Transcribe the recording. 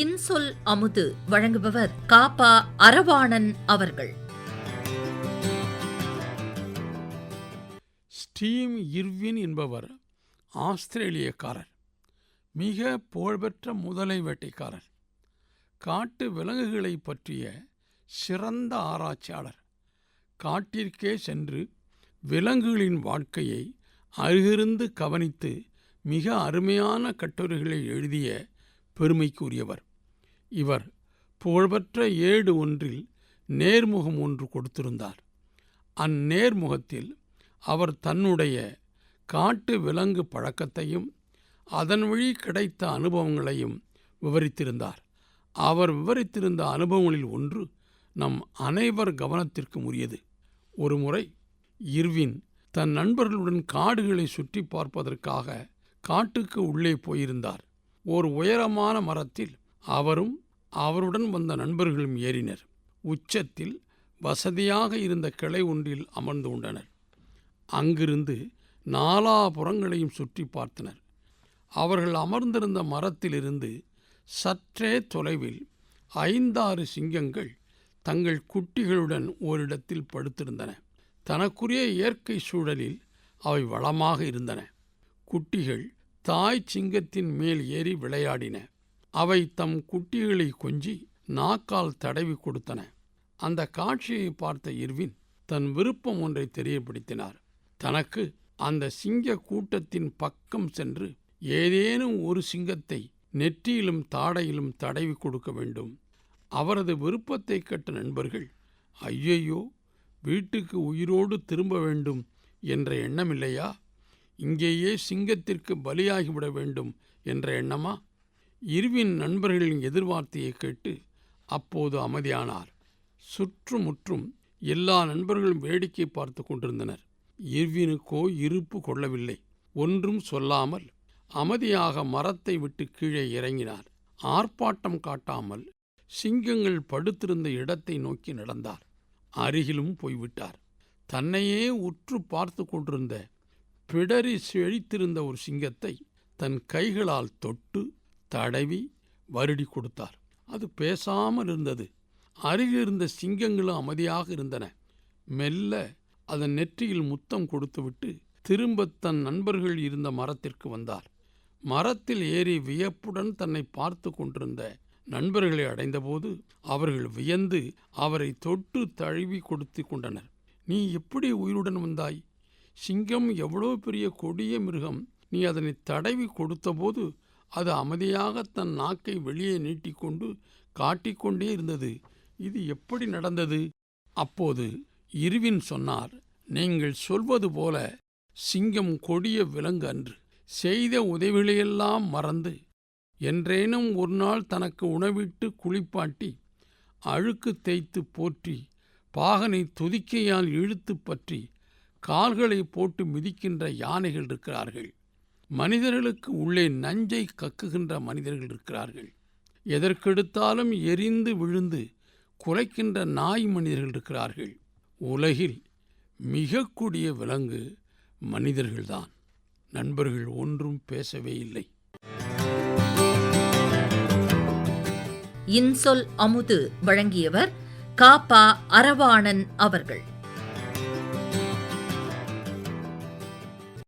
இன்சொல் அமுது வழங்குபவர் காப்பா அரவாணன் அவர்கள். ஸ்டீம் இர்வின் என்பவர் ஆஸ்திரேலியக்காரர். மிக புகழ்பெற்ற முதலை வேட்டைக்காரர். காட்டு விலங்குகளை பற்றிய சிறந்த ஆராய்ச்சியாளர். காட்டிற்கே சென்று விலங்குகளின் வாழ்க்கையை அருகிருந்து கவனித்து மிக அருமையான கட்டுரைகளை எழுதிய பெருமைக்குரியவர். இவர் புகழ்பெற்ற ஏடு ஒன்றில் நேர்முகம் ஒன்று கொடுத்திருந்தார். அந்நேர்முகத்தில் அவர் தன்னுடைய காட்டு விலங்கு பழக்கத்தையும் அதன் வழி கிடைத்த அனுபவங்களையும் விவரித்திருந்தார். அவர் விவரித்திருந்த அனுபவங்களில் ஒன்று நம் அனைவர் கவனத்திற்கும் உரியது. ஒருமுறை இர்வின் தன் நண்பர்களுடன் காடுகளை சுற்றி பார்ப்பதற்காக காட்டுக்கு உள்ளே போயிருந்தார். ஓர் உயரமான மரத்தில் அவரும் அவருடன் வந்த நண்பர்களும் ஏறினர். உச்சத்தில் வசதியாக இருந்த கிளை ஒன்றில் அமர்ந்து கொண்டனர். அங்கிருந்து நாலாபுறங்களையும் சுற்றி பார்த்தனர். அவர்கள் அமர்ந்திருந்த மரத்திலிருந்து சற்றே தொலைவில் ஐந்தாறு சிங்கங்கள் தங்கள் குட்டிகளுடன் ஓரிடத்தில் படுத்திருந்தன. தனக்குரிய இயற்கை சூழலில் அவை வளமாக இருந்தன. குட்டிகள் தாய் சிங்கத்தின் மேல் ஏறி விளையாடின. அவை தம் குட்டிகளை கொஞ்சி நாக்கால் தடவி கொடுத்தன. அந்த காட்சியை பார்த்த இர்வின் தன் விருப்பம் ஒன்றை தெரியப்படுத்தினார். தனக்கு அந்த சிங்க கூட்டத்தின் பக்கம் சென்று ஏதேனும் ஒரு சிங்கத்தை நெற்றியிலும் தாடையிலும் தடவி கொடுக்க வேண்டும். அவரது விருப்பத்தை கேட்ட நண்பர்கள் ஐயையோ வீட்டுக்கு உயிரோடு திரும்ப வேண்டும் என்ற எண்ணமில்லையா? இங்கேயே சிங்கத்திற்கு பலியாகிவிட வேண்டும் என்ற எண்ணமா? இருவின் நண்பர்களின் எதிர்வார்த்தையை கேட்டு அப்போது அமைதியானார். சுற்றுமுற்றும் எல்லா நண்பர்களும் வேடிக்கை பார்த்து கொண்டிருந்தனர். இர்வினுக்கோ இருப்பு கொள்ளவில்லை. ஒன்றும் சொல்லாமல் அமைதியாக மரத்தை விட்டு கீழே இறங்கினார். ஆர்ப்பாட்டம் காட்டாமல் சிங்கங்கள் படுத்திருந்த இடத்தை நோக்கி நடந்தார். அருகிலும் போய்விட்டார். தன்னையே உற்று பார்த்து கொண்டிருந்த பிடரி செழித்திருந்த ஒரு சிங்கத்தை தன் கைகளால் தொட்டு தடவி வருடி கொடுத்தார். அது பேசாமல் இருந்தது. அருகில் இருந்த சிங்கங்களும் அமைதியாக இருந்தன. மெல்ல அதன் நெற்றியில் முத்தம் கொடுத்துவிட்டு திரும்ப தன் நண்பர்கள் இருந்த மரத்திற்கு வந்தார். மரத்தில் ஏறி வியப்புடன் தன்னை பார்த்து கொண்டிருந்த நண்பர்களை அடைந்தபோது அவர்கள் வியந்து அவரை தொட்டு தழுவி கொடுத்து கொண்டனர். நீ எப்படி உயிருடன் வந்தாய்? சிங்கம் எவ்வளோ பெரிய கொடிய மிருகம். நீ அதனை தடவி கொடுத்தபோது அது அமைதியாக தன் நாக்கை வெளியே நீட்டிக்கொண்டு காட்டிக்கொண்டே இருந்தது. இது எப்படி நடந்தது? அப்போது இருவின் சொன்னார் நீங்கள் சொல்வது போல சிங்கம் கொடிய விலங்கு அன்று செய்த உதவிகளையெல்லாம் மறந்து என்றேனும் ஒரு நாள் தனக்கு உணவிட்டு குளிப்பாட்டி அழுக்கு தேய்த்து போற்றி பாகனை துதிக்கையால் இழுத்து பற்றி கால்களை போட்டு மிதிக்கின்ற யானைகள் இருக்கிறார்கள். மனிதர்களுக்கு உள்ளே நஞ்சை கக்குகின்ற மனிதர்கள் இருக்கிறார்கள். எதற்கெடுத்தாலும் எரிந்து விழுந்து குலைக்கின்ற நாய் மனிதர்கள் இருக்கிறார்கள். உலகில் மிகக்கூடிய விலங்கு மனிதர்கள்தான். நண்பர்கள் ஒன்றும் பேசவே இல்லை. இன்சொல் அமுது வழங்கியவர் காப்பா அரவாணன் அவர்கள்.